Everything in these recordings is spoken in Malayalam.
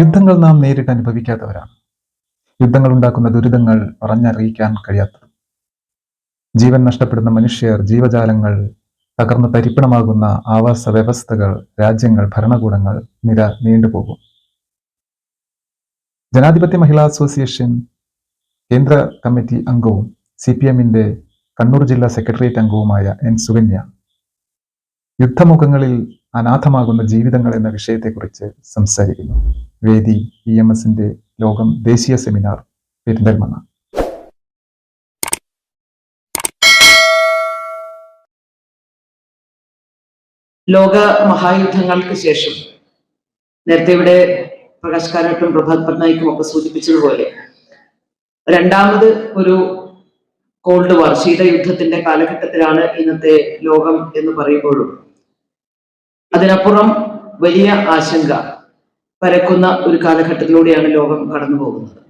യുദ്ധങ്ങൾ നാം നേരിട്ട് അനുഭവിക്കാത്തവരാണ്. യുദ്ധങ്ങൾ ഉണ്ടാക്കുന്ന ദുരിതങ്ങൾ പറഞ്ഞറിയിക്കാൻ കഴിയാത്തത്. ജീവൻ നഷ്ടപ്പെടുന്ന മനുഷ്യർ ജീവജാലങ്ങൾ തകർന്ന് തരിപ്പണമാകുന്ന ആവാസ വ്യവസ്ഥകൾ രാജ്യങ്ങൾ ഭരണകൂടങ്ങൾ നിര നീണ്ടുപോകും. ജനാധിപത്യ മഹിളാ അസോസിയേഷൻ കേന്ദ്ര കമ്മിറ്റി അംഗവും സി പി എമ്മിന്റെ കണ്ണൂർ ജില്ലാ സെക്രട്ടേറിയറ്റ് അംഗവുമായ എൻ സുകന്യ യുദ്ധമുഖങ്ങളിൽ അനാഥമാകുന്ന ജീവിതങ്ങൾ എന്ന വിഷയത്തെക്കുറിച്ച് സംസാരിക്കുന്നു. വേദി ഇ എം എസിന്റെ ലോകം ദേശീയ സെമിനാർ പെരിന്തൽമണ്ണ. ലോക മഹായുദ്ധങ്ങൾക്ക് ശേഷം നേരത്തെ ഇവിടെ പ്രകാശ് കാരാട്ടും പ്രഭാത് പട്നായിക്കും ഒക്കെ സൂചിപ്പിച്ചതുപോലെ രണ്ടാമത് ഒരു കോൾഡ് വാർ ശീതയുദ്ധത്തിന്റെ കാലഘട്ടത്തിലാണ് ഇന്നത്തെ ലോകം എന്ന് പറയുമ്പോഴും അതിനപ്പുറം വലിയ ആശങ്ക പരക്കുന്ന ഒരു കാലഘട്ടത്തിലൂടെയാണ് ലോകം കടന്നു പോകുന്നത്.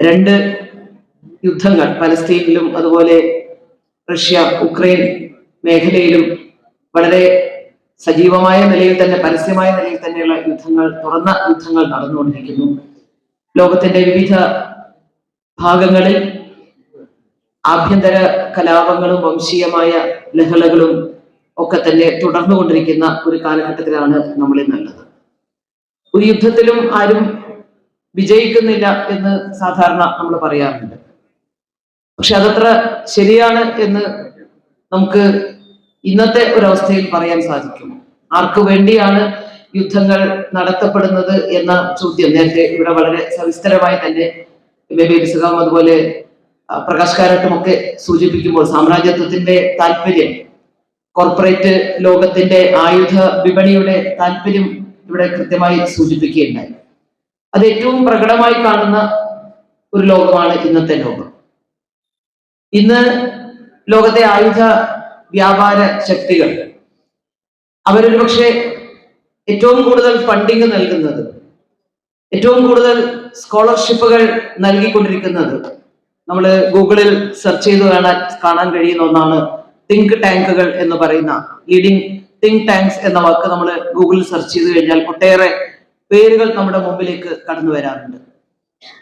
രണ്ട് യുദ്ധങ്ങൾ പലസ്തീനിലും അതുപോലെ റഷ്യ ഉക്രൈൻ മേഖലയിലും വളരെ സജീവമായ നിലയിൽ തന്നെ പരസ്യമായ നിലയിൽ തന്നെയുള്ള യുദ്ധങ്ങൾ തുറന്ന യുദ്ധങ്ങൾ നടന്നുകൊണ്ടിരിക്കുന്നു. ലോകത്തിന്റെ വിവിധ ഭാഗങ്ങളിൽ ആഭ്യന്തര കലാപങ്ങളും വംശീയമായ ലഹളകളും ഒക്കെ തന്നെ തുടർന്നുകൊണ്ടിരിക്കുന്ന ഒരു കാലഘട്ടത്തിലാണ് നമ്മളിൽ ഇന്നുള്ളത് ഒരു യുദ്ധത്തിലും ആരും വിജയിക്കുന്നില്ല എന്ന് സാധാരണ നമ്മൾ പറയാറുണ്ട്. പക്ഷെ അതത്ര ശരിയാണ് എന്ന് നമുക്ക് ഇന്നത്തെ ഒരവസ്ഥയിൽ പറയാൻ സാധിക്കും. ആർക്കു വേണ്ടിയാണ് യുദ്ധങ്ങൾ നടത്തപ്പെടുന്നത് എന്ന ചോദ്യം നേരത്തെ ഇവിടെ വളരെ സവിസ്തരമായി തന്നെ ബേബി ബിസുഖം അതുപോലെ പ്രകാശ് കാരട്ടും ഒക്കെ സൂചിപ്പിക്കുമ്പോൾ സാമ്രാജ്യത്വത്തിന്റെ താല്പര്യം കോർപ്പറേറ്റ് ലോകത്തിന്റെ ആയുധ വിപണിയുടെ താല്പര്യം ഇവിടെ കൃത്യമായി സൂചിപ്പിക്കുകയുണ്ടായി. അത് ഏറ്റവും പ്രകടമായി കാണുന്ന ഒരു ലോകമാണ് ഇന്നത്തെ ലോകം. ഇന്ന് ലോകത്തെ ആയുധ വ്യാപാര ശക്തികൾ അവരൊരു പക്ഷേ ഏറ്റവും കൂടുതൽ ഫണ്ടിങ് നൽകുന്നത് ഏറ്റവും കൂടുതൽ സ്കോളർഷിപ്പുകൾ നൽകിക്കൊണ്ടിരിക്കുന്നത് നമ്മൾ ഗൂഗിളിൽ സെർച്ച് ചെയ്ത് കാണാൻ കാണാൻ കഴിയുന്ന ഒന്നാണ് തിങ്ക് ടാങ്കുകൾ എന്ന് പറയുന്ന ലീഡിംഗ് തിങ്ക് ടാങ്ക്സ് എന്ന വാക്ക് നമ്മൾ ഗൂഗിളിൽ സെർച്ച് ചെയ്ത് കഴിഞ്ഞാൽ ഒട്ടേറെ പേരുകൾ നമ്മുടെ മുമ്പിലേക്ക് കടന്നു വരാറുണ്ട്.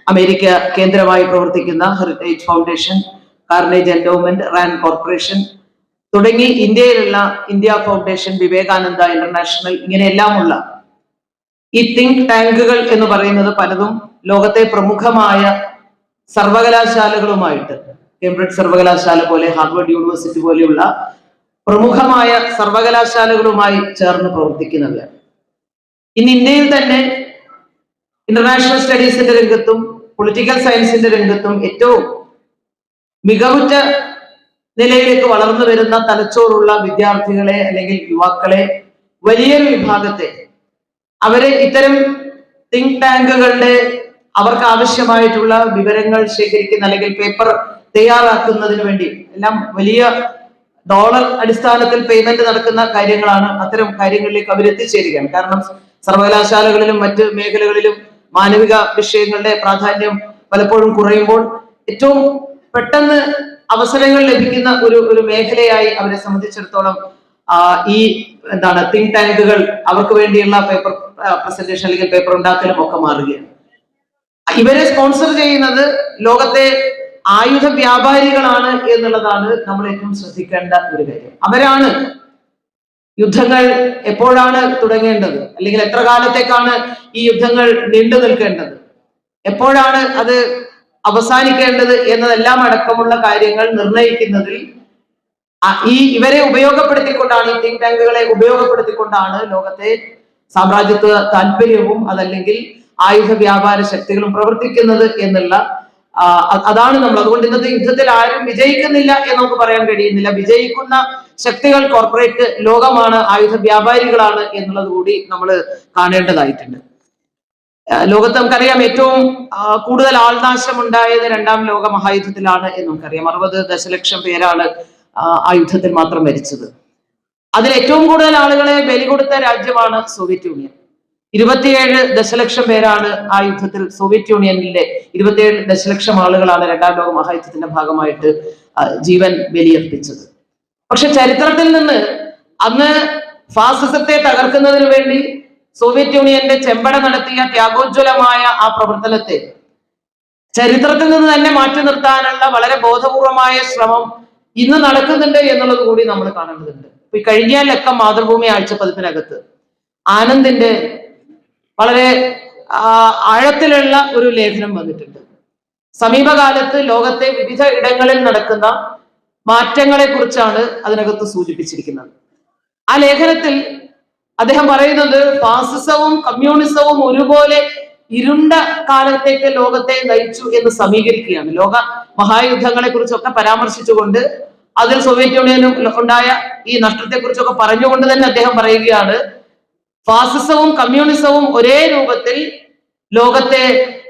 അമേരിക്ക കേന്ദ്രമായി പ്രവർത്തിക്കുന്ന heritage foundation Carnegie endowment Rand corporation തുടങ്ങി ഇന്ത്യയിലുള്ള ഇന്ത്യ ഫൗണ്ടേഷൻ വിവേകാനന്ദ ഇന്റർനാഷണൽ ഇങ്ങനെയെല്ലാമുള്ള ഈ തിങ്ക് ടാങ്കുകൾ എന്ന് പറയുന്നത് പലതും ലോകത്തെ പ്രമുഖമായ സർവകലാശാലകളുമായിട്ട് കേംബ്രിഡ്ജ് സർവകലാശാല പോലെ ഹാർവേഡ് യൂണിവേഴ്സിറ്റി പോലെയുള്ള പ്രമുഖമായ സർവകലാശാലകളുമായി ചേർന്ന് പ്രവർത്തിക്കുന്നവയാണ് ഇന്ന് ഇന്ത്യയിൽ തന്നെ ഇന്റർനാഷണൽ സ്റ്റഡീസിന്റെ രംഗത്തും പൊളിറ്റിക്കൽ സയൻസിന്റെ രംഗത്തും ഏറ്റവും മികവുറ്റ നിലയിലേക്ക് വളർന്നു വരുന്ന തലച്ചോറുള്ള വിദ്യാർത്ഥികളെ അല്ലെങ്കിൽ യുവാക്കളെ വലിയൊരു വിഭാഗത്തെ അവരെ ഇത്തരം തിങ്ക് ടാങ്കുകളുടെ അവർക്ക് ആവശ്യമായിട്ടുള്ള വിവരങ്ങൾ ശേഖരിക്കുന്ന അല്ലെങ്കിൽ പേപ്പർ തയ്യാറാക്കുന്നതിന് വേണ്ടി എല്ലാം വലിയ ഡോളർ അടിസ്ഥാനത്തിൽ പേയ്മെന്റ് നടക്കുന്ന കാര്യങ്ങളാണ് അത്തരം കാര്യങ്ങളിലേക്ക് അവർ എത്തിച്ചേരുകയാണ്. കാരണം സർവകലാശാലകളിലും മറ്റ് മേഖലകളിലും മാനവിക വിഷയങ്ങളുടെ പ്രാധാന്യം പലപ്പോഴും കുറയുമ്പോൾ ഏറ്റവും പെട്ടെന്ന് അവസരങ്ങൾ ലഭിക്കുന്ന ഒരു ഒരു മേഖലയായി അവരെ സംബന്ധിച്ചിടത്തോളം ഈ എന്താണ് തിങ്ക് ടാങ്കുകൾ അവർക്ക് വേണ്ടിയുള്ള പേപ്പർ പ്രസന്റേഷൻ അല്ലെങ്കിൽ പേപ്പർ ഉണ്ടാക്കലും ഒക്കെ മാറുകയാണ്. ഇവരെ സ്പോൺസർ ചെയ്യുന്നത് ലോകത്തെ ആയുധ വ്യാപാരികളാണ് എന്നുള്ളതാണ് നമ്മൾ ഏറ്റവും ശ്രദ്ധിക്കേണ്ട ഒരു കാര്യം. അവരാണ് യുദ്ധങ്ങൾ എപ്പോഴാണ് തുടങ്ങേണ്ടത്? അല്ലെങ്കിൽ എത്ര കാലത്തേക്കാണ് ഈ യുദ്ധങ്ങൾ നീണ്ടു നിൽക്കേണ്ടത്? എപ്പോഴാണ് അത് അവസാനിക്കേണ്ടത് എന്നതെല്ലാം അടക്കമുള്ള കാര്യങ്ങൾ നിർണയിക്കുന്നതിൽ ഈ ഇവരെ ഉപയോഗപ്പെടുത്തിക്കൊണ്ടാണ് ഈ തിങ്ക് ടാങ്കുകളെ ഉപയോഗപ്പെടുത്തിക്കൊണ്ടാണ് ലോകത്തെ സാമ്രാജ്യത്വ താല്പര്യവും അതല്ലെങ്കിൽ ആയുധ വ്യാപാര ശക്തികളും പ്രവർത്തിക്കുന്നത് എന്നുള്ള അതാണ് നമ്മൾ. അതുകൊണ്ട് ഇന്നത്തെ യുദ്ധത്തിൽ ആരും വിജയിക്കുന്നില്ല എന്ന് നമുക്ക് പറയാൻ കഴിയുന്നില്ല. വിജയിക്കുന്ന ശക്തികൾ കോർപ്പറേറ്റ് ലോകമാണ് ആയുധ വ്യാപാരികളാണ് എന്നുള്ളത് കൂടി നമ്മൾ കാണേണ്ടതായിട്ടുണ്ട്. ലോകത്ത് നമുക്കറിയാം ഏറ്റവും കൂടുതൽ ആൾനാശം ഉണ്ടായത് രണ്ടാം ലോക മഹായുദ്ധത്തിലാണ് എന്ന് നമുക്കറിയാം. അറുപത് ദശലക്ഷം പേരാണ് ആ, യുദ്ധത്തിൽ മാത്രം മരിച്ചത്. അതിൽ ഏറ്റവും കൂടുതൽ ആളുകളെ ബലി കൊടുത്ത രാജ്യമാണ് സോവിയറ്റ് യൂണിയൻ. ഇരുപത്തിയേഴ് ദശലക്ഷം പേരാണ് ആ യുദ്ധത്തിൽ സോവിയറ്റ് യൂണിയനിലെ ഇരുപത്തിയേഴ് ദശലക്ഷം ആളുകളാണ് രണ്ടാം ലോക മഹായുദ്ധത്തിന്റെ ഭാഗമായിട്ട് ജീവൻ ബലിയർപ്പിച്ചത്. പക്ഷെ ചരിത്രത്തിൽ നിന്ന് അന്ന് ഫാസിസത്തെ തകർക്കുന്നതിന് വേണ്ടി സോവിയറ്റ് യൂണിയന്റെ ചെമ്പട നടത്തിയ ത്യാഗോജ്വലമായ ആ പ്രവർത്തനത്തെ ചരിത്രത്തിൽ നിന്ന് തന്നെ മാറ്റി നിർത്താനുള്ള വളരെ ബോധപൂർവമായ ശ്രമം ഇന്ന് നടക്കുന്നുണ്ട് എന്നുള്ളത് കൂടി നമ്മൾ കാണേണ്ടതുണ്ട്. ഇപ്പൊ കഴിഞ്ഞ ലക്കം മാതൃഭൂമി ആഴ്ച പതിപ്പിനകത്ത് ആനന്ദിന്റെ വളരെ ആഴത്തിലുള്ള ഒരു ലേഖനം വന്നിട്ടുണ്ട്. സമീപകാലത്ത് ലോകത്തെ വിവിധ ഇടങ്ങളിൽ നടക്കുന്ന മാറ്റങ്ങളെ കുറിച്ചാണ് അതിനകത്ത് സൂചിപ്പിച്ചിരിക്കുന്നത്. ആ ലേഖനത്തിൽ അദ്ദേഹം പറയുന്നത് ഫാസിസവും കമ്മ്യൂണിസവും ഒരുപോലെ ഇരുണ്ട കാലത്തേക്ക് ലോകത്തെ നയിച്ചു എന്ന് സമീകരിക്കുകയാണ്. ലോക മഹായുദ്ധങ്ങളെ കുറിച്ചൊക്കെ പരാമർശിച്ചുകൊണ്ട് അതിൽ സോവിയറ്റ് യൂണിയനും ഉണ്ടായ ഈ നഷ്ടത്തെ കുറിച്ചൊക്കെ പറഞ്ഞുകൊണ്ട് തന്നെ അദ്ദേഹം പറയുകയാണ് ഫാസിസവും കമ്മ്യൂണിസവും ഒരേ രൂപത്തിൽ ലോകത്തെ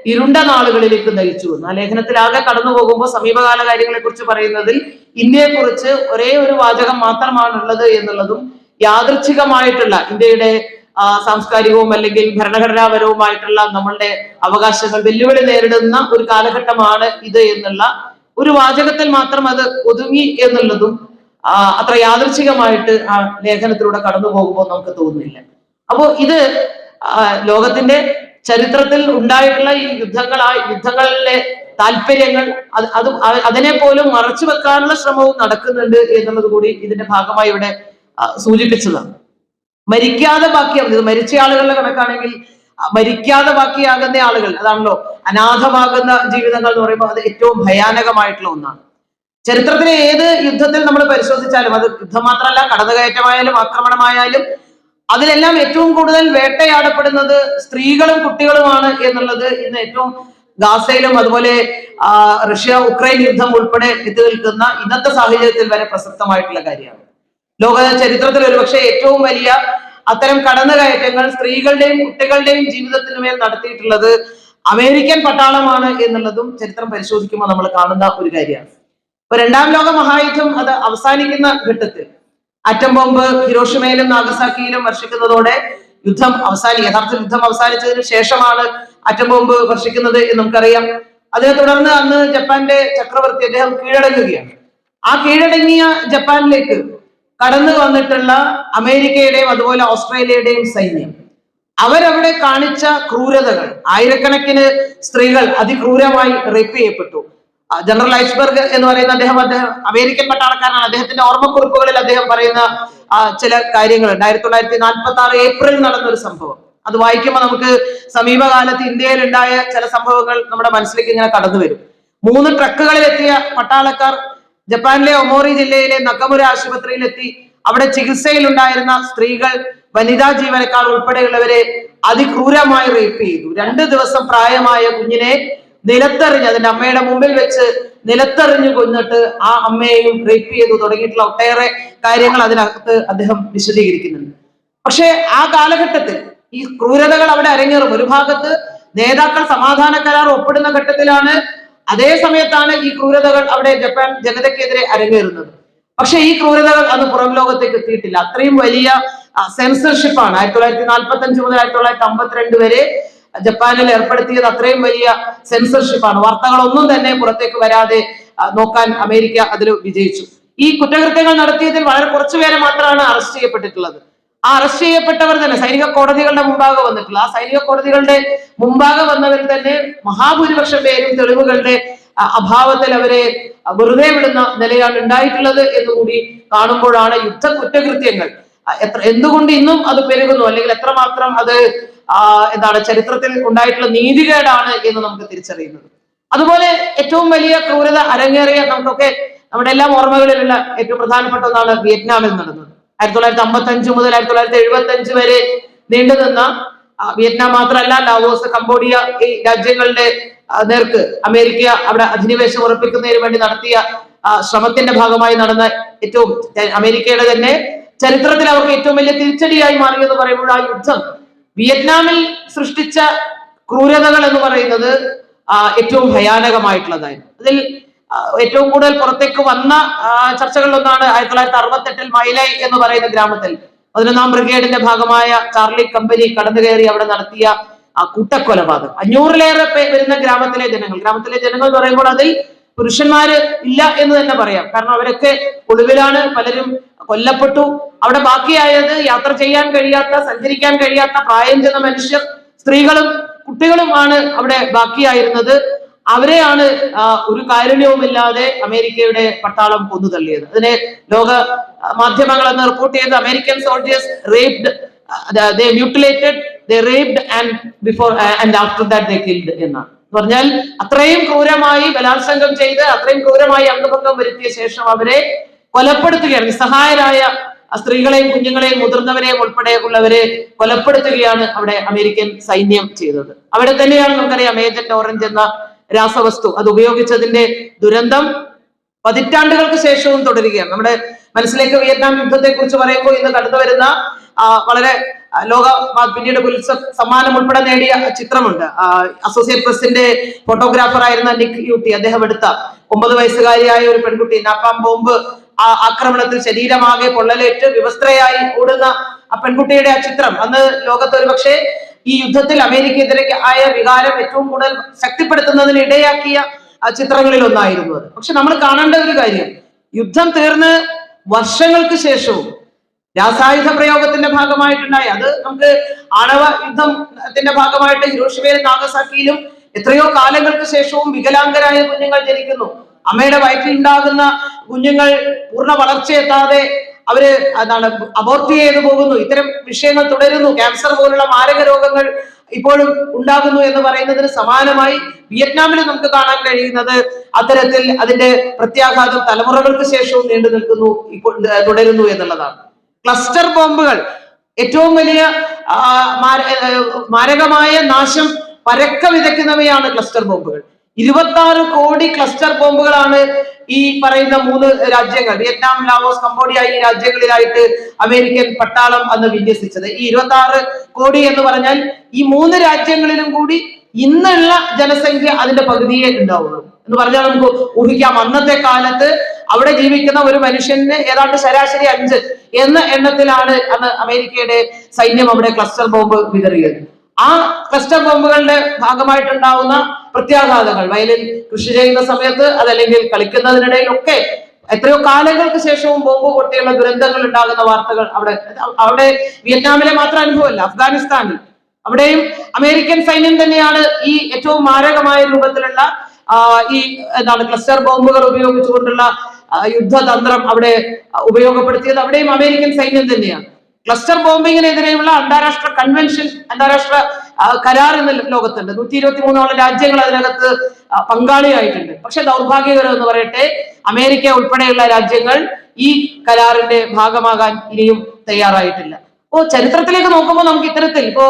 ഇരുണ്ട നാളുകളിലേക്ക് നയിച്ചു ആ ലേഖനത്തിൽ ആകെ കടന്നു പോകുമ്പോൾ സമീപകാല കാര്യങ്ങളെ കുറിച്ച് പറയുന്നതിൽ ഇന്ത്യയെ കുറിച്ച് ഒരേ ഒരു വാചകം മാത്രമാണുള്ളത് എന്നുള്ളതും യാദൃച്ഛികമായിട്ടുള്ള ഇന്ത്യയുടെ സാംസ്കാരികവും അല്ലെങ്കിൽ ഭരണഘടനാപരവുമായിട്ടുള്ള നമ്മളുടെ അവകാശങ്ങൾ വെല്ലുവിളി നേരിടുന്ന ഒരു കാലഘട്ടമാണ് ഇത് എന്നുള്ള ഒരു വാചകത്തിൽ മാത്രം അത് ഒതുങ്ങി എന്നുള്ളതും അത്ര യാദൃച്ഛികമായിട്ട് ആ ലേഖനത്തിലൂടെ കടന്നു പോകുമ്പോൾ നമുക്ക് തോന്നുന്നില്ല. അപ്പോ ഇത് ലോകത്തിന്റെ ചരിത്രത്തിൽ ഉണ്ടായിട്ടുള്ള ഈ യുദ്ധങ്ങളാ യുദ്ധങ്ങളിലെ താല്പര്യങ്ങൾ അത് അത് അതിനെ പോലും മറച്ചു വെക്കാനുള്ള ശ്രമവും നടക്കുന്നുണ്ട് എന്നുള്ളത് കൂടി ഇതിന്റെ ഭാഗമായി ഇവിടെ സൂചിപ്പിച്ചതാണ്. മരിക്കാതെ ബാക്കിയാവുന്നത് മരിച്ച ആളുകളുടെ കണക്കാണെങ്കിൽ മരിക്കാതെ ബാക്കിയാകുന്ന ആളുകൾ അതാണല്ലോ അനാഥമാകുന്ന ജീവിതങ്ങൾ എന്ന് പറയുമ്പോൾ അത് ഏറ്റവും ഭയാനകമായിട്ടുള്ള ഒന്നാണ്. ചരിത്രത്തിലെ ഏത് യുദ്ധത്തിൽ നമ്മൾ പരിശോധിച്ചാലും അത് യുദ്ധം മാത്രമല്ല കടന്നുകയറ്റമായാലും ആക്രമണമായാലും അതിലെല്ലാം ഏറ്റവും കൂടുതൽ വേട്ടയാടപ്പെടുന്നത് സ്ത്രീകളും കുട്ടികളുമാണ് എന്നുള്ളത് ഇന്ന് ഏറ്റവും ഗാസയിലും അതുപോലെ റഷ്യ ഉക്രൈൻ യുദ്ധം ഉൾപ്പെടെ എത്തി നിൽക്കുന്ന ഇന്നത്തെ സാഹചര്യത്തിൽ വരെ പ്രസക്തമായിട്ടുള്ള കാര്യമാണ്. ലോക ചരിത്രത്തിൽ ഒരുപക്ഷെ ഏറ്റവും വലിയ അത്തരം കടന്നുകയറ്റങ്ങൾ സ്ത്രീകളുടെയും കുട്ടികളുടെയും ജീവിതത്തിന് മേൽ നടത്തിയിട്ടുള്ളത് അമേരിക്കൻ പട്ടാളമാണ് എന്നുള്ളതും ചരിത്രം പരിശോധിക്കുമ്പോൾ നമ്മൾ കാണുന്ന ഒരു കാര്യമാണ്. രണ്ടാം ലോക മഹായുദ്ധം അത് അവസാനിക്കുന്ന ഘട്ടത്തിൽ ആറ്റം ബോംബ് ഹിരോഷിമയിലും നാഗസാക്കിയിലും വർഷിക്കുന്നതോടെ യുദ്ധം അവസാനി യഥാർത്ഥ യുദ്ധം അവസാനിച്ചതിന് ശേഷമാണ് ആറ്റം ബോംബ് വർഷിക്കുന്നത് എന്ന് നമുക്കറിയാം. അതിനെ തുടർന്ന് അന്ന് ജപ്പാന്റെ ചക്രവർത്തി അദ്ദേഹം കീഴടങ്ങുകയാണ്. ആ കീഴടങ്ങിയ ജപ്പാനിലേക്ക് കടന്നു വന്നിട്ടുള്ള അമേരിക്കയുടെയും അതുപോലെ ഓസ്ട്രേലിയയുടെയും സൈന്യം. അവരവിടെ കാണിച്ച ക്രൂരതകൾ ആയിരക്കണക്കിന് സ്ത്രീകൾ അതിക്രൂരമായി റേപ്പ് ചെയ്യപ്പെട്ടു. ജനറൽ ഐസ്ബർഗ് എന്ന് പറയുന്ന അദ്ദേഹം അദ്ദേഹം അമേരിക്കൻ പട്ടാളക്കാരനാണ് അദ്ദേഹത്തിന്റെ ഓർമ്മക്കുറിപ്പുകളിൽ അദ്ദേഹം പറയുന്ന ചില കാര്യങ്ങളുണ്ട്. ആയിരത്തി തൊള്ളായിരത്തി നാൽപ്പത്തി ആറ് ഏപ്രിൽ നടന്ന ഒരു സംഭവം. അത് വായിക്കുമ്പോൾ നമുക്ക് സമീപകാലത്ത് ഇന്ത്യയിൽ ഉണ്ടായ ചില സംഭവങ്ങൾ നമ്മുടെ മനസ്സിലേക്ക് ഇങ്ങനെ കടന്നു വരും. മൂന്ന് ട്രക്കുകളിലെത്തിയ പട്ടാളക്കാർ ജപ്പാനിലെ ഒമോറി ജില്ലയിലെ നക്കമുര ആശുപത്രിയിലെത്തി അവിടെ ചികിത്സയിലുണ്ടായിരുന്ന സ്ത്രീകൾ വനിതാ ജീവനക്കാർ ഉൾപ്പെടെയുള്ളവരെ അതിക്രൂരമായി റേപ്പ് ചെയ്തു. രണ്ട് ദിവസം പ്രായമായ കുഞ്ഞിനെ നിലത്തെറിഞ്ഞ് അതിന്റെ അമ്മയുടെ മുമ്പിൽ വെച്ച് നിലത്തെറിഞ്ഞു കൊന്നിട്ട് ആ അമ്മയെയും റേപ്പ് ചെയ്തു തുടങ്ങിയിട്ടുള്ള ഒട്ടേറെ കാര്യങ്ങൾ അതിനകത്ത് അദ്ദേഹം വിശദീകരിക്കുന്നുണ്ട്. പക്ഷേ ആ കാലഘട്ടത്തിൽ ഈ ക്രൂരതകൾ അവിടെ അരങ്ങേറും. ഒരു ഭാഗത്ത് നേതാക്കൾ സമാധാന കരാർ ഒപ്പിടുന്ന ഘട്ടത്തിലാണ് അതേ സമയത്താണ് ഈ ക്രൂരതകൾ അവിടെ ജപ്പാൻ ജനതയ്ക്കെതിരെ അരങ്ങേറുന്നത്. പക്ഷേ ഈ ക്രൂരതകൾ അന്ന് പുറം ലോകത്തേക്ക് എത്തിയിട്ടില്ല. അത്രയും വലിയ സെൻസർഷിപ്പാണ് ആയിരത്തി തൊള്ളായിരത്തി നാൽപ്പത്തി അഞ്ച് മുതൽ ആയിരത്തി തൊള്ളായിരത്തി അമ്പത്തിരണ്ട് വരെ ജപ്പാനിൽ ഏർപ്പെടുത്തിയത് അത്രയും വലിയ സെൻസർഷിപ്പാണ് വാർത്തകളൊന്നും തന്നെ പുറത്തേക്ക് വരാതെ നോക്കാൻ അമേരിക്ക അതിൽ വിജയിച്ചു. ഈ കുറ്റകൃത്യങ്ങൾ നടത്തിയതിൽ വളരെ കുറച്ചു പേരെ മാത്രമാണ് അറസ്റ്റ് ചെയ്യപ്പെട്ടിട്ടുള്ളത്. ആ അറസ്റ്റ് ചെയ്യപ്പെട്ടവർ തന്നെ സൈനിക കോടതികളുടെ മുമ്പാകെ വന്നിട്ടുള്ള ആ സൈനിക കോടതികളുടെ മുമ്പാകെ വന്നവർ തന്നെ മഹാഭൂരിപക്ഷം പേരും തെളിവുകളുടെ അഭാവത്തിൽ അവരെ വെറുതെ വിടുന്ന നിലയാണ് ഉണ്ടായിട്ടുള്ളത് എന്നുകൂടി കാണുമ്പോഴാണ് യുദ്ധ കുറ്റകൃത്യങ്ങൾ. എത്ര എന്തുകൊണ്ട് ഇന്നും അത് പെരുകുന്നു? അല്ലെങ്കിൽ എത്രമാത്രം അത് എന്താണ് ചരിത്രത്തിൽ ഉണ്ടായിട്ടുള്ള നീതികേടാണ് എന്ന് നമുക്ക് തിരിച്ചറിയുന്നത്. അതുപോലെ ഏറ്റവും വലിയ ക്രൂരത അരങ്ങേറിയ നമുക്കൊക്കെ നമ്മുടെ എല്ലാ ഓർമ്മകളിലുള്ള ഏറ്റവും പ്രധാനപ്പെട്ട ഒന്നാണ് വിയറ്റ്നാമിൽ നടന്നത്. ആയിരത്തി തൊള്ളായിരത്തി അമ്പത്തി അഞ്ച് മുതൽ ആയിരത്തി തൊള്ളായിരത്തി എഴുപത്തി അഞ്ച് വരെ നീണ്ടു നിന്ന വിയറ്റ്നാം മാത്രമല്ല ലാവോസ് കംബോഡിയ ഈ രാജ്യങ്ങളുടെ ആ, നേർക്ക് അമേരിക്ക അവിടെ അധിനിവേശം ഉറപ്പിക്കുന്നതിന് വേണ്ടി നടത്തിയ ശ്രമത്തിന്റെ ഭാഗമായി നടന്ന ഏറ്റവും അമേരിക്കയുടെ തന്നെ ചരിത്രത്തിൽ അവർക്ക് ഏറ്റവും വലിയ തിരിച്ചടിയായി മാറിയെന്ന് പറയുമ്പോൾ ആ യുദ്ധം വിയറ്റ്നാമിൽ സൃഷ്ടിച്ച ക്രൂരതകൾ എന്ന് പറയുന്നത് ഏറ്റവും ഭയാനകമായിട്ടുള്ളതായിരുന്നു. അതിൽ ഏറ്റവും കൂടുതൽ പുറത്തേക്ക് വന്ന ചർച്ചകളിലൊന്നാണ് ആയിരത്തി തൊള്ളായിരത്തി അറുപത്തെട്ടിൽ മൈലൈ എന്ന് പറയുന്ന ഗ്രാമത്തിൽ. പതിനൊന്നാം ബ്രിഗേഡിന്റെ ഭാഗമായ ചാർലി കമ്പനി കടന്നു കയറി അവിടെ നടത്തിയ കൂട്ടക്കൊലപാതകം. അഞ്ഞൂറിലേറെ വരുന്ന ഗ്രാമത്തിലെ ജനങ്ങൾ. ഗ്രാമത്തിലെ ജനങ്ങൾ എന്ന് പറയുമ്പോൾ അതിൽ പുരുഷന്മാര് ഇല്ല എന്ന് തന്നെ പറയാം. കാരണം അവരൊക്കെ ഒളിവിലാണ് പലരും കൊല്ലപ്പെട്ടു. അവിടെ ബാക്കിയായത് യാത്ര ചെയ്യാൻ കഴിയാത്ത സഞ്ചരിക്കാൻ കഴിയാത്ത പ്രായം ചെന്ന മനുഷ്യർ സ്ത്രീകളും കുട്ടികളുമാണ് അവിടെ ബാക്കിയായിരുന്നത്. അവരെയാണ് ഒരു കാരുണ്യവുമില്ലാതെ അമേരിക്കയുടെ പട്ടാളം കൊന്നു തള്ളിയത് അതിനെ ലോക മാധ്യമങ്ങൾ എന്ന് റിപ്പോർട്ട് ചെയ്ത് American soldiers raped they mutilated they raped and before and after that they killed എന്നാണ്. എന്ന് പറഞ്ഞാൽ അത്രയും ക്രൂരമായി ബലാത്സംഗം ചെയ്ത് അത്രയും ക്രൂരമായി അംഗഭംഗം വരുത്തിയ ശേഷം അവരെ കൊലപ്പെടുത്തുകയാണ്. നിസ്സഹായരായ സ്ത്രീകളെയും കുഞ്ഞുങ്ങളെയും മുതിർന്നവരെയും ഉൾപ്പെടെ ഉള്ളവരെ കൊലപ്പെടുത്തുകയാണ് അവിടെ അമേരിക്കൻ സൈന്യം ചെയ്തത്. അവിടെ തന്നെയാണ് നമുക്കറിയാം ഏജന്റ് ഓറഞ്ച് എന്ന രാസവസ്തു അത് ഉപയോഗിച്ചതിന്റെ ദുരന്തം പതിറ്റാണ്ടുകൾക്ക് ശേഷവും തുടരുകയാണ്. നമ്മുടെ മനസ്സിലേക്ക് വിയറ്റ്നാം യുദ്ധത്തെ കുറിച്ച് പറയുമ്പോൾ ഇന്ന് കടന്നു വരുന്ന വളരെ ലോക പിന്നീട് പുലിത്സർ സമ്മാനം ഉൾപ്പെടെ നേടിയ ചിത്രമുണ്ട്. അസോസിയേറ്റ് പ്രസിന്റെ ഫോട്ടോഗ്രാഫർ ആയിരുന്ന നിക് യൂട്ടി. അദ്ദേഹം എടുത്ത ഒമ്പത് വയസ്സുകാരിയായ ഒരു പെൺകുട്ടി. നാപ്പാം ബോംബ് ആക്രമണത്തിൽ ശരീരമാകെ പൊള്ളലേറ്റ് വിവസ്ത്രയായി ഓടുന്ന ആ പെൺകുട്ടിയുടെ ആ ചിത്രം. അന്ന് ലോകത്ത് ഒരുപക്ഷെ ഈ യുദ്ധത്തിൽ അമേരിക്കയെതിരെ ആയ വികാരം ഏറ്റവും കൂടുതൽ ശക്തിപ്പെടുത്തുന്നതിന് ഇടയാക്കിയ ചിത്രങ്ങളിൽ ഒന്നായിരുന്നു അത്. പക്ഷെ നമ്മൾ കാണേണ്ട ഒരു കാര്യം. യുദ്ധം തീർന്ന് വർഷങ്ങൾക്ക് ശേഷവും രാസായുധ പ്രയോഗത്തിന്റെ ഭാഗമായിട്ടുണ്ടായി. അത് നമുക്ക് ആണവ യുദ്ധത്തിന്റെ ഭാഗമായിട്ട് ഹിരോഷിമയിലും നാഗസാക്കിയിലും എത്രയോ കാലങ്ങൾക്ക് ശേഷവും വികലാംഗരായ കുഞ്ഞുങ്ങൾ ജനിക്കുന്നു. അമ്മയുടെ വയറ്റിൽ ഉണ്ടാകുന്ന കുഞ്ഞുങ്ങൾ പൂർണ വളർച്ചയെത്താതെ അവർ എന്താണ് അബോർട്ട് ചെയ്തു പോകുന്നു. ഇത്തരം വിഷയങ്ങൾ തുടരുന്നു. ക്യാൻസർ പോലുള്ള മാരക രോഗങ്ങൾ ഇപ്പോഴും ഉണ്ടാകുന്നു എന്ന് പറയുന്നതിന് സമാനമായി വിയറ്റ്നാമിൽ നമുക്ക് കാണാൻ കഴിയുന്നത് അത്തരത്തിൽ അതിന്റെ പ്രത്യാഘാതം തലമുറകൾക്ക് ശേഷവും നീണ്ടു നിൽക്കുന്നു ഇപ്പോൾ തുടരുന്നു എന്നുള്ളതാണ്. ക്ലസ്റ്റർ ബോംബുകൾ. ഏറ്റവും വലിയ മാരകമായ നാശം പരക്ക വിതയ്ക്കുന്നവയാണ് ക്ലസ്റ്റർ ബോംബുകൾ. ഇരുപത്തി കോടി ക്ലസ്റ്റർ ബോംബുകളാണ് ഈ പറയുന്ന മൂന്ന് രാജ്യങ്ങൾ. വിയറ്റ്നാം ലാവോസ് കംബോഡിയ ഈ രാജ്യങ്ങളിലായിട്ട് അമേരിക്കൻ പട്ടാളം അന്ന് വിന്യസിച്ചത്. ഈ ഇരുപത്തി കോടി എന്ന് പറഞ്ഞാൽ ഈ മൂന്ന് രാജ്യങ്ങളിലും കൂടി ഇന്നുള്ള ജനസംഖ്യ അതിന്റെ പകുതിയെ ഉണ്ടാവുള്ളൂ. എന്ന് പറഞ്ഞാൽ നമുക്ക് ഊഹിക്കാം അന്നത്തെ കാലത്ത് അവിടെ ജീവിക്കുന്ന ഒരു മനുഷ്യന് ഏതാണ്ട് ശരാശരി അഞ്ച് എന്ന എണ്ണത്തിലാണ് അന്ന് അമേരിക്കയുടെ സൈന്യം അവിടെ ക്ലസ്റ്റർ ബോംബ് വിതറിയത്. ആ ക്ലസ്റ്റർ ബോംബുകളുടെ ഭാഗമായിട്ടുണ്ടാവുന്ന പ്രത്യാഘാതങ്ങൾ വയലിൽ കൃഷി ചെയ്യുന്ന സമയത്ത് അതല്ലെങ്കിൽ കളിക്കുന്നതിനിടയിലൊക്കെ എത്രയോ കാലങ്ങൾക്ക് ശേഷവും ബോംബ് പൊട്ടിയുള്ള ദുരന്തങ്ങൾ ഉണ്ടാകുന്ന വാർത്തകൾ അവിടെ അവിടെ വിയറ്റ്നാമിലെ മാത്രം അനുഭവമല്ല അഫ്ഗാനിസ്ഥാനിൽ. അവിടെയും അമേരിക്കൻ സൈന്യം തന്നെയാണ് ഈ ഏറ്റവും മാരകമായ രൂപത്തിലുള്ള ഈ എന്താണ് ക്ലസ്റ്റർ ബോംബുകൾ ഉപയോഗിച്ചുകൊണ്ടുള്ള യുദ്ധതന്ത്രം അവിടെ ഉപയോഗപ്പെടുത്തിയത് അവിടെയും അമേരിക്കൻ സൈന്യം തന്നെയാണ്. ക്ലസ്റ്റർ ബോംബിങ്ങിനെതിരെയുള്ള അന്താരാഷ്ട്ര കൺവെൻഷൻ അന്താരാഷ്ട്ര കരാർ എന്ന ലോകത്തുണ്ട്. നൂറ്റി ഇരുപത്തി മൂന്നോളം രാജ്യങ്ങൾ അതിനകത്ത് പങ്കാളിയായിട്ടുണ്ട്. പക്ഷെ ദൗർഭാഗ്യകരം എന്ന് പറയട്ടെ അമേരിക്ക ഉൾപ്പെടെയുള്ള രാജ്യങ്ങൾ ഈ കരാറിന്റെ ഭാഗമാകാൻ ഇനിയും തയ്യാറായിട്ടില്ല. ഓ ചരിത്രത്തിലേക്ക് നോക്കുമ്പോൾ നമുക്ക് ഇത്തരത്തിൽ ഇപ്പോ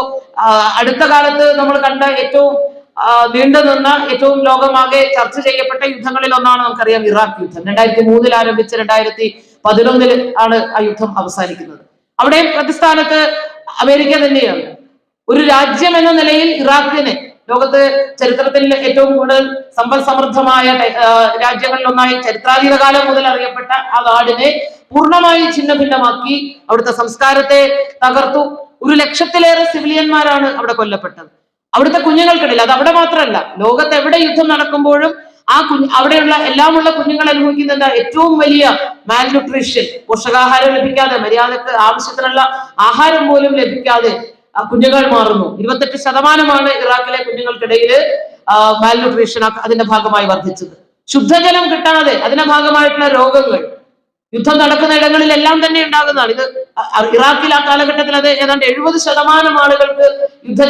അടുത്ത കാലത്ത് നമ്മൾ കണ്ട ഏറ്റവും ആ, നീണ്ടു നിന്ന ഏറ്റവും ലോകമാകെ ചർച്ച ചെയ്യപ്പെട്ട യുദ്ധങ്ങളിൽ ഒന്നാണ് നമുക്കറിയാം ഇറാഖ് യുദ്ധം. രണ്ടായിരത്തി മൂന്നിൽ ആരംഭിച്ച് രണ്ടായിരത്തി പതിനൊന്നിൽ ആണ് ആ യുദ്ധം അവസാനിക്കുന്നത്. അവിടെ പ്രതിസ്ഥാനത്ത് അമേരിക്ക തന്നെയാണ്. ഒരു രാജ്യം എന്ന നിലയിൽ ഇറാഖിനെ ലോകത്ത് ചരിത്രത്തിൽ ഏറ്റവും കൂടുതൽ സമ്പൽ സമൃദ്ധമായ രാജ്യങ്ങളിലൊന്നായി ചരിത്രാതീത കാലം മുതൽ അറിയപ്പെട്ട ആ നാടിനെ പൂർണമായി ഛിന്നഭിന്നമാക്കി അവിടുത്തെ സംസ്കാരത്തെ തകർത്തു. ഒരു ലക്ഷത്തിലേറെ സിവിലിയന്മാരാണ് അവിടെ കൊല്ലപ്പെട്ടത്. അവിടുത്തെ കുഞ്ഞുങ്ങൾക്കിടയിൽ അത് അവിടെ മാത്രമല്ല ലോകത്ത് എവിടെ യുദ്ധം നടക്കുമ്പോഴും ആ കുഞ്ഞ് അവിടെയുള്ള എല്ലാമുള്ള കുഞ്ഞുങ്ങൾ അനുഭവിക്കുന്ന എന്താ ഏറ്റവും വലിയ മാൽന്യൂട്രീഷൻ പോഷകാഹാരം ലഭിക്കാതെ മര്യാദയ്ക്ക് ആവശ്യത്തിനുള്ള ആഹാരം പോലും ലഭിക്കാതെ കുഞ്ഞുങ്ങൾ മാറുന്നു. ഇരുപത്തെട്ട് ശതമാനമാണ് ഇറാഖിലെ കുഞ്ഞുങ്ങൾക്കിടയിൽ മാൽന്യൂട്രീഷൻ അതിന്റെ ഭാഗമായി വർദ്ധിച്ചത്. ശുദ്ധജലം കിട്ടാതെ അതിന്റെ ഭാഗമായിട്ടുള്ള രോഗങ്ങൾ യുദ്ധം നടക്കുന്ന ഇടങ്ങളിലെല്ലാം തന്നെ ഉണ്ടാകുന്നതാണ്. ഇത് ഇറാഖിൽ ആ കാലഘട്ടത്തിൽ അത് ഏതാണ്ട് എഴുപത് ശതമാനം ആളുകൾക്ക് യുദ്ധ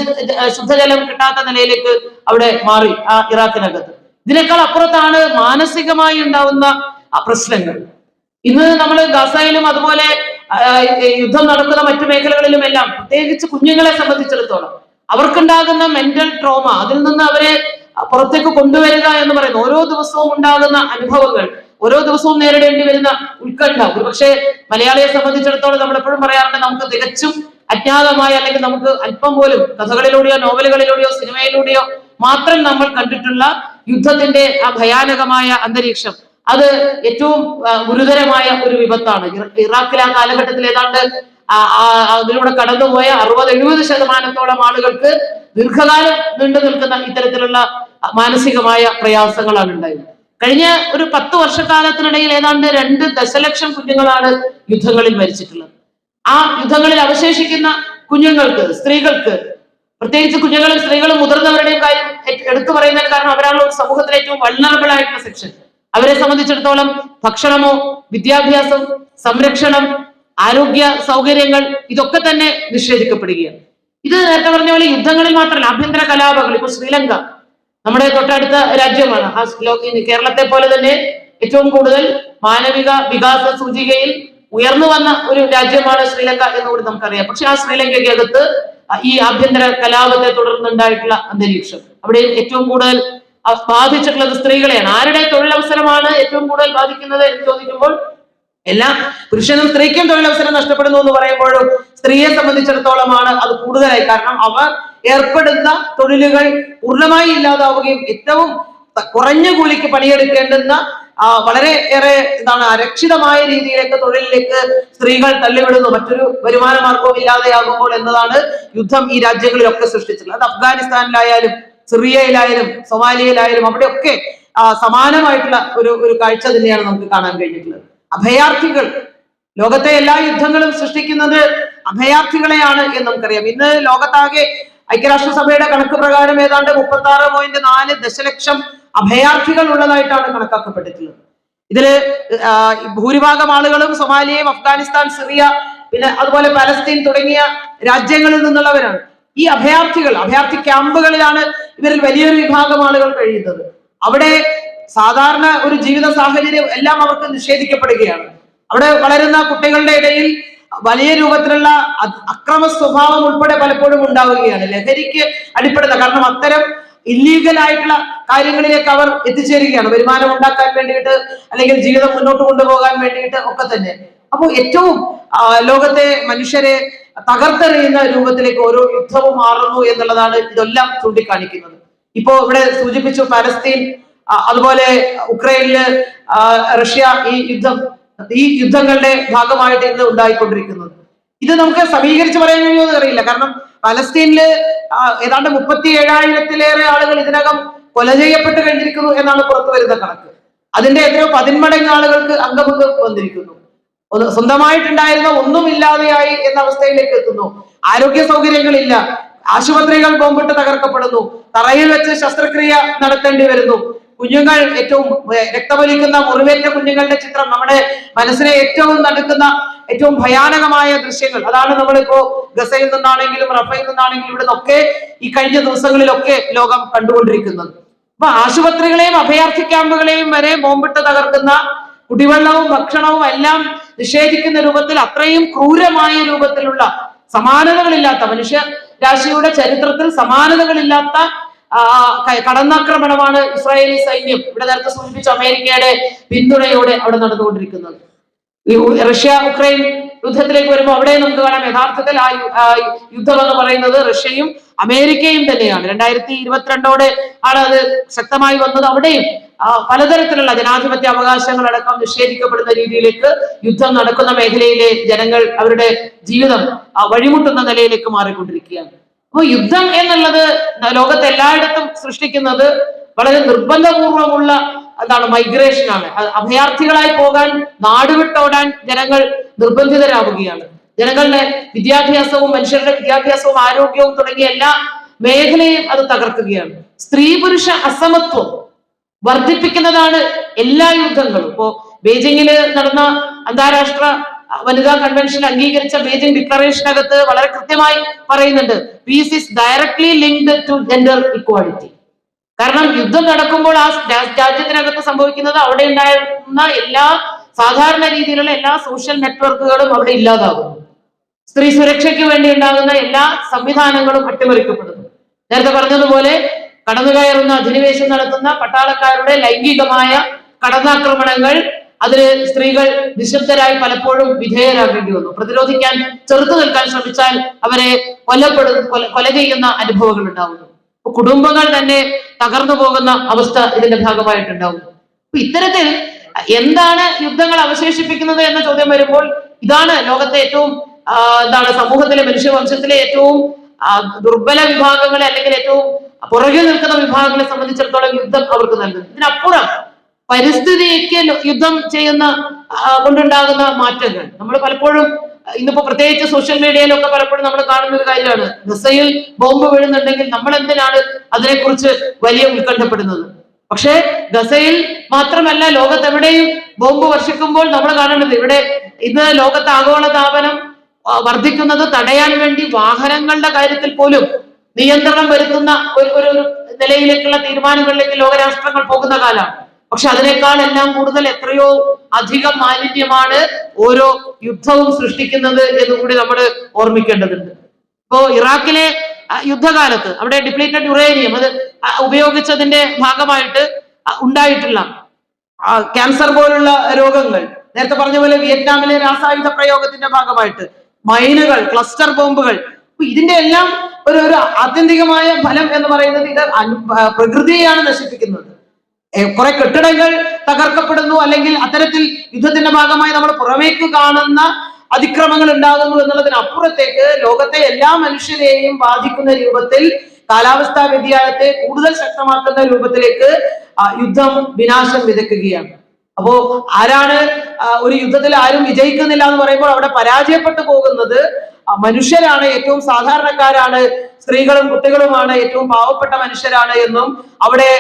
ശുദ്ധജലം കിട്ടാത്ത നിലയിലേക്ക് അവിടെ മാറി ആ ഇറാഖിനകത്ത്. ഇതിനേക്കാൾ അപ്പുറത്താണ് മാനസികമായി ഉണ്ടാവുന്ന പ്രശ്നങ്ങൾ. ഇന്ന് നമ്മൾ ഗസയിലും അതുപോലെ യുദ്ധം നടക്കുന്ന മറ്റു മേഖലകളിലും എല്ലാം പ്രത്യേകിച്ച് കുഞ്ഞുങ്ങളെ സംബന്ധിച്ചിടത്തോളം അവർക്കുണ്ടാകുന്ന മെന്റൽ ട്രോമ അതിൽ നിന്ന് അവരെ പുറത്തേക്ക് കൊണ്ടുവരിക എന്ന് പറയുന്ന ഓരോ ദിവസവും ഉണ്ടാകുന്ന അനുഭവങ്ങൾ ഓരോ ദിവസവും നേരിടേണ്ടി വരുന്ന ഉത്കണ്ഠ. ഒരുപക്ഷെ മലയാളിയെ സംബന്ധിച്ചിടത്തോളം നമ്മൾ എപ്പോഴും പറയാറുണ്ട് നമുക്ക് തികച്ചും അജ്ഞാതമായ അല്ലെങ്കിൽ നമുക്ക് അല്പം പോലും കഥകളിലൂടെയോ നോവലുകളിലൂടെയോ സിനിമയിലൂടെയോ മാത്രം നമ്മൾ കണ്ടിട്ടുള്ള യുദ്ധത്തിന്റെ ആ ഭയാനകമായ അന്തരീക്ഷം. അത് ഏറ്റവും ഗുരുതരമായ ഒരു വിപത്താണ്. ഇറ- ഇറാഖിൽ ആ കാലഘട്ടത്തിൽ ഏതാണ്ട് അതിലൂടെ കടന്നുപോയ അറുപത് എഴുപത് ശതമാനത്തോളം ആളുകൾക്ക് ദീർഘകാലം നീണ്ടു നിൽക്കുന്ന ഇത്തരത്തിലുള്ള മാനസികമായ പ്രയാസങ്ങളാണ് ഉണ്ടായത്. കഴിഞ്ഞ ഒരു പത്ത് വർഷക്കാലത്തിനിടയിൽ ഏതാണ്ട് രണ്ട് ദശലക്ഷം കുഞ്ഞുങ്ങളാണ് യുദ്ധങ്ങളിൽ മരിച്ചിട്ടുള്ളത്. ആ യുദ്ധങ്ങളിൽ അവശേഷിക്കുന്ന കുഞ്ഞുങ്ങൾക്ക് സ്ത്രീകൾക്ക് പ്രത്യേകിച്ച് കുഞ്ഞുങ്ങളും സ്ത്രീകളും മുതിർന്നവരുടെയും കാര്യം എടുത്തു പറയുന്നതിന് കാരണം അവരാണ് ഒരു സമൂഹത്തിലെ ഏറ്റവും വൾണറബിൾ ആയിട്ടുള്ള സെക്ഷൻ അവരെ സംബന്ധിച്ചിടത്തോളം ഭക്ഷണമോ വിദ്യാഭ്യാസം സംരക്ഷണം ആരോഗ്യ സൗകര്യങ്ങൾ ഇതൊക്കെ തന്നെ നിഷേധിക്കപ്പെടുകയാണ്. ഇത് നേരത്തെ പറഞ്ഞ പോലെ യുദ്ധങ്ങളിൽ മാത്രമല്ല ആഭ്യന്തര കലാപങ്ങൾ ഇപ്പൊ ശ്രീലങ്ക നമ്മുടെ തൊട്ടടുത്ത രാജ്യമാണ്. കേരളത്തെ പോലെ തന്നെ ഏറ്റവും കൂടുതൽ മാനവിക വികാസ സൂചികയിൽ ഉയർന്നു വന്ന ഒരു രാജ്യമാണ് ശ്രീലങ്ക എന്നുകൂടി നമുക്കറിയാം. പക്ഷെ ആ ശ്രീലങ്കയ്ക്കകത്ത് ഈ ആഭ്യന്തര കലാപത്തെ തുടർന്നുണ്ടായിട്ടുള്ള അന്തരീക്ഷം. അവിടെ ഏറ്റവും കൂടുതൽ ബാധിച്ചിട്ടുള്ളത് സ്ത്രീകളെയാണ്. ആരുടെ തൊഴിലവസരമാണ് ഏറ്റവും കൂടുതൽ ബാധിക്കുന്നത് എന്ന് ചോദിക്കുമ്പോൾ എല്ലാ പുരുഷനും സ്ത്രീക്കും തൊഴിലവസരം നഷ്ടപ്പെടുന്നു എന്ന് പറയുമ്പോഴും സ്ത്രീയെ സംബന്ധിച്ചിടത്തോളമാണ് അത് കൂടുതലായി. കാരണം അവർ ഏർപ്പെടുന്ന തൊഴിലുകൾ പൂർണമായി ഇല്ലാതാവുകയും ഏറ്റവും കുറഞ്ഞ കൂലിക്ക് പണിയെടുക്കേണ്ടുന്ന വളരെ ഏറെ എന്താണ് അരക്ഷിതമായ രീതിയിലേക്ക് തൊഴിലിലേക്ക് സ്ത്രീകൾ തള്ളിവിടുന്നു. മറ്റൊരു വരുമാന മാർഗവും ഇല്ലാതെയാകുമ്പോൾ എന്നതാണ് യുദ്ധം ഈ രാജ്യങ്ങളിലൊക്കെ സൃഷ്ടിച്ചിട്ടുള്ളത്. അത് അഫ്ഗാനിസ്ഥാനിലായാലും സിറിയയിലായാലും സൊമാലിയയിലായാലും അവിടെയൊക്കെ സമാനമായിട്ടുള്ള ഒരു ഒരു കാഴ്ച തന്നെയാണ് നമുക്ക് കാണാൻ കഴിഞ്ഞിട്ടുള്ളത്. അഭയാർത്ഥികൾ ലോകത്തെ എല്ലാ യുദ്ധങ്ങളും സൃഷ്ടിക്കുന്നത് അഭയാർത്ഥികളെയാണ് എന്ന് നമുക്കറിയാം. ഇന്ന് ലോകത്താകെ ഐക്യരാഷ്ട്രസഭയുടെ കണക്ക് പ്രകാരം ഏതാണ്ട് മുപ്പത്തി ആറ് പോയിന്റ് നാല് ദശലക്ഷം അഭയാർത്ഥികൾ ഉള്ളതായിട്ടാണ് കണക്കാക്കപ്പെട്ടിട്ടുള്ളത്. ഇതിൽ ഭൂരിഭാഗം ആളുകളും സൊമാലിയയും അഫ്ഗാനിസ്ഥാൻ സിറിയ പിന്നെ അതുപോലെ പലസ്തീൻ തുടങ്ങിയ രാജ്യങ്ങളിൽ നിന്നുള്ളവരാണ്. ഈ അഭയാർത്ഥികൾ അഭയാർത്ഥി ക്യാമ്പുകളിലാണ് ഇവരിൽ വലിയൊരു വിഭാഗം ആളുകൾ കഴിയുന്നത്. അവിടെ സാധാരണ ഒരു ജീവിത സാഹചര്യം എല്ലാം അവർക്ക് നിഷേധിക്കപ്പെടുകയാണ്. അവിടെ വളരുന്ന കുട്ടികളുടെ ഇടയിൽ വലിയ രൂപത്തിലുള്ള അക്രമ സ്വഭാവം ഉൾപ്പെടെ പലപ്പോഴും ഉണ്ടാവുകയാണ്. ലഹരിക്ക് അടിപ്പെടുന്ന കാരണം അത്തരം ഇല്ലീഗൽ ആയിട്ടുള്ള കാര്യങ്ങളിലേക്ക് അവർ എത്തിച്ചേരുകയാണ്. വരുമാനം ഉണ്ടാക്കാൻ വേണ്ടിയിട്ട് അല്ലെങ്കിൽ ജീവിതം മുന്നോട്ട് കൊണ്ടുപോകാൻ വേണ്ടിയിട്ട് ഒക്കെ തന്നെ. അപ്പോൾ ഏറ്റവും ലോകത്തെ മനുഷ്യരെ തകർത്തെറിയുന്ന രൂപത്തിലേക്ക് ഓരോ യുദ്ധവും മാറുന്നു എന്നുള്ളതാണ് ഇതെല്ലാം ചൂണ്ടിക്കാണിക്കുന്നത്. ഇപ്പോ ഇവിടെ സൂചിപ്പിച്ചു പലസ്തീൻ അതുപോലെ ഉക്രൈനിൽ റഷ്യ ഈ യുദ്ധം ഈ യുദ്ധങ്ങളുടെ ഭാഗമായിട്ട് ഇന്ന് ഉണ്ടായിക്കൊണ്ടിരിക്കുന്നത്? ഇത് നമുക്ക് സമീകരിച്ച് പറയാൻ കഴിയുമെന്ന് അറിയില്ല. കാരണം പലസ്തീനിൽ ഏതാണ്ട് മുപ്പത്തി ഏഴായിരത്തിലേറെ ആളുകൾ ഇതിനകം കൊല ചെയ്യപ്പെട്ട് കഴിഞ്ഞിരിക്കുന്നു എന്നാണ് പുറത്തു വരുന്ന കണക്ക്. അതിന്റെ എത്രയോ പതിന്മടങ്ങ് ആളുകൾക്ക് അംഗഭംഗം വന്നിരിക്കുന്നു. സ്വന്തമായിട്ടുണ്ടായിരുന്ന ഒന്നുമില്ലാതെയായി എന്ന അവസ്ഥയിലേക്ക് എത്തുന്നു. ആരോഗ്യ സൗകര്യങ്ങളില്ല. ആശുപത്രികൾ ബോംബിട്ട് തകർക്കപ്പെടുന്നു. തറയിൽ വെച്ച് ശസ്ത്രക്രിയ നടത്തേണ്ടി വരുന്നു. കുഞ്ഞുങ്ങൾ ഏറ്റവും രക്തമൊലിക്കുന്ന മുറിവേറ്റ കുഞ്ഞുങ്ങളുടെ ചിത്രം നമ്മുടെ മനസ്സിനെ ഏറ്റവും നടക്കുന്ന ഏറ്റവും ഭയാനകമായ ദൃശ്യങ്ങൾ. അതാണ് നമ്മളിപ്പോ ഗസയിൽ നിന്നാണെങ്കിലും റഫയിൽ നിന്നാണെങ്കിലും ഇവിടെ നിന്നൊക്കെ ഈ കഴിഞ്ഞ ദിവസങ്ങളിലൊക്കെ ലോകം കണ്ടുകൊണ്ടിരിക്കുന്നത്. അപ്പൊ ആശുപത്രികളെയും അഭയാർത്ഥി ക്യാമ്പുകളെയും വരെ ബോംബിട്ട് തകർക്കുന്ന കുടിവെള്ളവും ഭക്ഷണവും എല്ലാം നിഷേധിക്കുന്ന രൂപത്തിൽ അത്രയും ക്രൂരമായ രൂപത്തിലുള്ള സമാനതകളില്ലാത്ത മനുഷ്യ രാശിയുടെ ചരിത്രത്തിൽ സമാനതകളില്ലാത്ത കടന്നാക്രമണമാണ് ഇസ്രായേലി സൈന്യം. ഇവിടെ നേരത്തെ സൂചിപ്പിച്ച അമേരിക്കയുടെ പിന്തുണയോടെ അവിടെ നടന്നുകൊണ്ടിരിക്കുന്നത്. ഈ റഷ്യ ഉക്രൈൻ യുദ്ധത്തിലേക്ക് വരുമ്പോൾ അവിടെ നമുക്ക് കാണാം യഥാർത്ഥത്തിൽ ആ യുദ്ധം എന്ന് പറയുന്നത് റഷ്യയും അമേരിക്കയും തന്നെയാണ്. രണ്ടായിരത്തി ഇരുപത്തിരണ്ടോടെ ആണ് അത് ശക്തമായി വന്നത്. അവിടെയും പലതരത്തിലുള്ള ജനാധിപത്യ അവകാശങ്ങളടക്കം നിഷേധിക്കപ്പെടുന്ന രീതിയിലേക്ക് യുദ്ധം നടക്കുന്ന മേഖലയിലെ ജനങ്ങൾ അവരുടെ ജീവിതം വഴിമുട്ടുന്ന നിലയിലേക്ക് മാറിക്കൊണ്ടിരിക്കുകയാണ്. അപ്പൊ യുദ്ധം എന്നുള്ളത് ലോകത്ത് എല്ലായിടത്തും സൃഷ്ടിക്കുന്നത് വളരെ നിർബന്ധപൂർവമുള്ള എന്താണ് മൈഗ്രേഷൻ ആണ്. അഭയാർത്ഥികളായി പോകാൻ നാടുവിട്ടോടാൻ ജനങ്ങൾ നിർബന്ധിതരാവുകയാണ്. ജനങ്ങളുടെ വിദ്യാഭ്യാസവും മനുഷ്യരുടെ വിദ്യാഭ്യാസവും ആരോഗ്യവും തുടങ്ങിയ എല്ലാ മേഖലയും അത് തകർക്കുകയാണ്. സ്ത്രീ പുരുഷ അസമത്വം വർദ്ധിപ്പിക്കുന്നതാണ് എല്ലാ യുദ്ധങ്ങളും. ഇപ്പോ ബീജിങ്ങിൽ നടന്ന അന്താരാഷ്ട്ര വനിതാ കൺവെൻഷൻ അംഗീകരിച്ച ബീജിംഗ് ഡിക്ലറേഷനകത്ത് വളരെ കൃത്യമായി പറയുന്നുണ്ട് peace is directly linked to gender equality കാരണം യുദ്ധം നടക്കുമ്പോൾ ആ രാജ്യത്തിനകത്ത് സംഭവിക്കുന്നത് അവിടെ ഉണ്ടായിരുന്ന എല്ലാ സാധാരണ രീതിയിലുള്ള എല്ലാ സോഷ്യൽ നെറ്റ്വർക്കുകളും അവിടെ ഇല്ലാതാകുന്നു. സ്ത്രീ സുരക്ഷയ്ക്ക് വേണ്ടി ഉണ്ടാകുന്ന എല്ലാ സംവിധാനങ്ങളും അട്ടിമറിക്കപ്പെടുന്നു. നേരത്തെ പറഞ്ഞതുപോലെ കടന്നുകയറുന്ന അധിനിവേശം നടത്തുന്ന പട്ടാളക്കാരുടെ ലൈംഗികമായ കടന്നാക്രമണങ്ങൾ അതിന് സ്ത്രീകൾ നിശബ്ദരായി പലപ്പോഴും വിധേയരാകേണ്ടി വന്നു. പ്രതിരോധിക്കാൻ ചെറുത്തു നിൽക്കാൻ ശ്രമിച്ചാൽ അവരെ കൊല്ലപ്പെടുന്ന കൊല ചെയ്യുന്ന അനുഭവങ്ങൾ ഉണ്ടാവുന്നു. കുടുംബങ്ങൾ തന്നെ തകർന്നു പോകുന്ന അവസ്ഥ ഇതിന്റെ ഭാഗമായിട്ടുണ്ടാവുന്നു അപ്പൊ ഇത്തരത്തിൽ എന്താണ് യുദ്ധങ്ങൾ അവശേഷിപ്പിക്കുന്നത് എന്ന ചോദ്യം വരുമ്പോൾ ഇതാണ് ലോകത്തെ ഏറ്റവും എന്താണ് സമൂഹത്തിലെ മനുഷ്യവംശത്തിലെ ഏറ്റവും ദുർബല വിഭാഗങ്ങളെ അല്ലെങ്കിൽ ഏറ്റവും പുറകിൽ നിൽക്കുന്ന വിഭാഗങ്ങളെ സംബന്ധിച്ചിടത്തോളം യുദ്ധം അവർക്ക് നൽകുന്നു. ഇതിനപ്പുറം പരിസ്ഥിതിക്ക് യുദ്ധം ചെയ്യുന്ന കൊണ്ടുണ്ടാകുന്ന മാറ്റങ്ങൾ. നമ്മൾ പലപ്പോഴും ഇന്നിപ്പോ പ്രത്യേകിച്ച് സോഷ്യൽ മീഡിയയിലൊക്കെ പലപ്പോഴും നമ്മൾ കാണുന്ന ഒരു കാര്യമാണ്. ഗസയിൽ ബോംബ് വീഴുന്നുണ്ടെങ്കിൽ നമ്മൾ എന്തിനാണ് അതിനെക്കുറിച്ച് വലിയ ഉത്കണ്ഠപ്പെടുന്നത്? പക്ഷേ ഗസയിൽ മാത്രമല്ല ലോകത്തെവിടെയും ബോംബ് വർഷിക്കുമ്പോൾ നമ്മൾ കാണേണ്ടത് ഇവിടെ ഇന്ന് ലോകത്ത് ആഗോള താപനം വർദ്ധിക്കുന്നത് തടയാൻ വേണ്ടി വാഹനങ്ങളുടെ കാര്യത്തിൽ പോലും നിയന്ത്രണം വരുത്തുന്ന ഒരു ഒരു നിലയിലേക്കുള്ള തീരുമാനങ്ങളിലേക്ക് ലോകരാഷ്ട്രങ്ങൾ പോകുന്ന കാലമാണ്. പക്ഷെ അതിനേക്കാൾ എല്ലാം കൂടുതൽ എത്രയോ അധികം മാലിന്യമാണ് ഓരോ യുദ്ധവും സൃഷ്ടിക്കുന്നത് എന്ന് കൂടി നമ്മൾ ഓർമ്മിക്കേണ്ടതുണ്ട്. ഇപ്പോ ഇറാഖിലെ യുദ്ധകാലത്ത് അവിടെ ഡിപ്ലീറ്റഡ് യുറേനിയം അത് ഉപയോഗിച്ചതിന്റെ ഭാഗമായിട്ട് ഉണ്ടായിട്ടുള്ള ക്യാൻസർ പോലുള്ള രോഗങ്ങൾ നേരത്തെ പറഞ്ഞ പോലെ വിയറ്റ്നാമിലെ രാസായുധ പ്രയോഗത്തിന്റെ ഭാഗമായിട്ട് മൈനുകൾ ക്ലസ്റ്റർ ബോംബുകൾ ഇതിന്റെ എല്ലാം ഒരു ഒരു ആത്യന്തികമായ ഫലം എന്ന് പറയുന്നത് ഇത് പ്രകൃതിയെയാണ് നശിപ്പിക്കുന്നത്. കുറെ കെട്ടിടങ്ങൾ തകർക്കപ്പെടുന്നു. അല്ലെങ്കിൽ അത്തരത്തിൽ യുദ്ധത്തിന്റെ ഭാഗമായി നമ്മൾ പുറമേക്ക് കാണുന്ന അതിക്രമങ്ങൾ ഉണ്ടാകുന്നു എന്നുള്ളതിനപ്പുറത്തേക്ക് ലോകത്തെ എല്ലാ മനുഷ്യരെയും ബാധിക്കുന്ന രൂപത്തിൽ കാലാവസ്ഥാ വ്യതിയാനത്തെ കൂടുതൽ ശക്തമാക്കുന്ന രൂപത്തിലേക്ക് യുദ്ധം വിനാശം വിതയ്ക്കുകയാണ്. അപ്പോ ആരാണ് ഒരു യുദ്ധത്തിൽ ആരും വിജയിക്കുന്നില്ല എന്ന് പറയുമ്പോൾ അവിടെ പരാജയപ്പെട്ടു പോകുന്നത് മനുഷ്യരാണ് ഏറ്റവും സാധാരണക്കാരാണ്. സ്ത്രീകളും കുട്ടികളുമാണ് ഏറ്റവും പാവപ്പെട്ട മനുഷ്യരാണ് എന്നും അവിടെ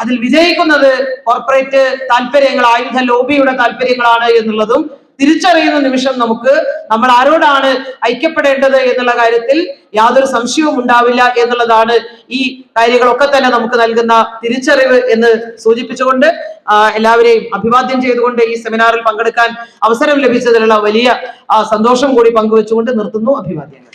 അതിൽ വിജയിക്കുന്നത് കോർപ്പറേറ്റ് താല്പര്യങ്ങൾ ആയുധ ലോബിയുടെ താല്പര്യങ്ങളാണ് എന്നുള്ളതും തിരിച്ചറിയുന്ന നിമിഷം നമുക്ക് നമ്മൾ ആരോടാണ് ഐക്യപ്പെടേണ്ടത് എന്നുള്ള കാര്യത്തിൽ യാതൊരു സംശയവും ഉണ്ടാവില്ല എന്നുള്ളതാണ് ഈ കാര്യങ്ങളൊക്കെ തന്നെ നമുക്ക് നൽകുന്ന തിരിച്ചറിവ് എന്ന് സൂചിപ്പിച്ചുകൊണ്ട് എല്ലാവരെയും അഭിവാദ്യം ചെയ്തുകൊണ്ട് ഈ സെമിനാറിൽ പങ്കെടുക്കാൻ അവസരം ലഭിച്ചതിലുള്ള വലിയ സന്തോഷം കൂടി പങ്കുവെച്ചുകൊണ്ട് നിർത്തുന്നു അഭിവാദ്യങ്ങൾ.